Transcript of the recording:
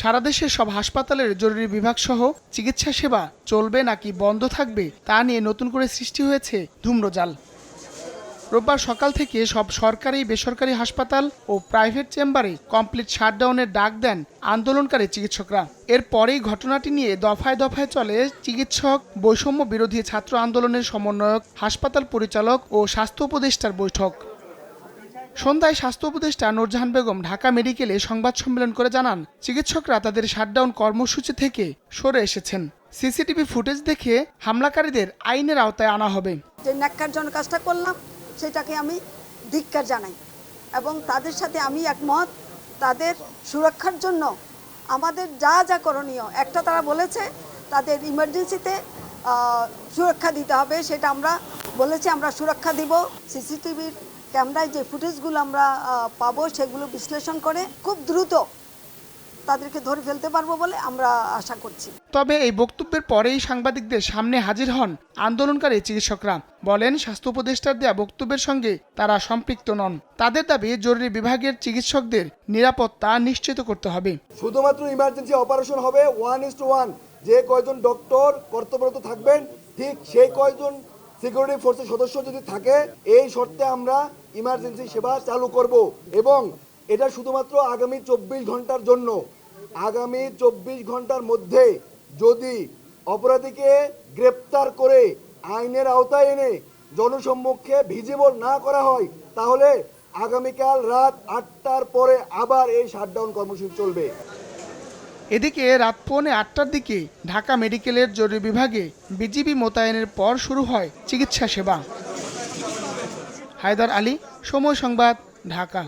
সারা দেশের সব হাসপাতালের জরুরি বিভাগ সহ চিকিৎসা সেবা চলবে নাকি বন্ধ থাকবে তা নিয়ে নতুন করে সৃষ্টি হয়েছে ধূম্রজাল। রোববার সকাল থেকে সব সরকারি, বেসরকারি হাসপাতাল ও প্রাইভেট চেম্বারে কমপ্লিট শাটডাউনের ডাক দেন আন্দোলনকারী চিকিৎসকরা। এরপরেই ঘটনাটি নিয়ে দফায় দফায় চলে চিকিৎসক, বৈষম্য বিরোধী ছাত্র আন্দোলনের সমন্বয়ক, হাসপাতাল পরিচালক ও স্বাস্থ্য উপদেষ্টার বৈঠক। সন্ধ্যায় স্বাস্থ্য উপদেষ্টা নুরজাহান বেগম ঢাকা মেডিকেলে সংবাদ সম্মেলন করে জানান, চিকিৎসকরা তাদের শাটডাউন কর্মসূচি থেকে সরে এসেছেন। সিসিটিভি ফুটেজ দেখে হামলাকারীদের আইনের আওতায় আনা হবে। যে ন্যাক্কারজনক কাজটা করলাম, সেটাকে আমি ধিক্কার জানাই এবং তাদের সাথে আমি একমত, তাদের সুরক্ষার জন্য আমাদের যা যা করণীয়, একটা তারা বলেছে তাদের ইমার্জেন্সিতে সুরক্ষা দিতে হবে, সেটা আমরা বলেছি, আমরা সুরক্ষা দিব। সিসিটিভির ক্যামেরায় যে ফুটেজগুলো আমরা পাবো সেগুলো বিশ্লেষণ করে খুব দ্রুত তাদেরকে ধরে ফেলতে পারব বলে আমরা আশা করছি। তবে এই বক্তব্যের পরেই সাংবাদিকদের সামনে হাজির হন আন্দোলনকারী চিকিৎসকরা। বলেন স্বাস্থ্য উপদেষ্টার দেয়া বক্তব্যের সঙ্গে তারা সম্পৃক্ত নন। তাদের দাবি জরুরি বিভাগের চিকিৎসকদের নিরাপত্তা নিশ্চিত করতে হবে। শুধুমাত্র ইমার্জেন্সি অপারেশন হবে ওয়ান ইস টু ওয়ান যে কয়জন ডক্টর কর্তব্যরত থাকবেন ঠিক সেই কয়জন সিকিউরিটি ফোর্সের সদস্য যদি থাকে, এই শর্তে আমরা ইমার্জেন্সি সেবা চালু করব এবং এটা শুধুমাত্র আগামী চব্বিশ ঘণ্টার জন্য। আগামী চব্বিশ ঘণ্টার মধ্যে যদি অপরাধীকে গ্রেপ্তার করে আইনের আওতায় এনে জনসম্মুখে ভিজিবল না করা হয়, তাহলে আগামীকাল রাত আটটার পরে আবার এই শাটডাউন কর্মসূচি চলবে। এদিকে রাত পৌনে আটটার দিকে ঢাকা মেডিকেলের জরুরি বিভাগে বিজিবি মোতায়েনের পর শুরু হয় চিকিৎসা সেবা। হায়দার আলী, সময় সংবাদ, ঢাকা।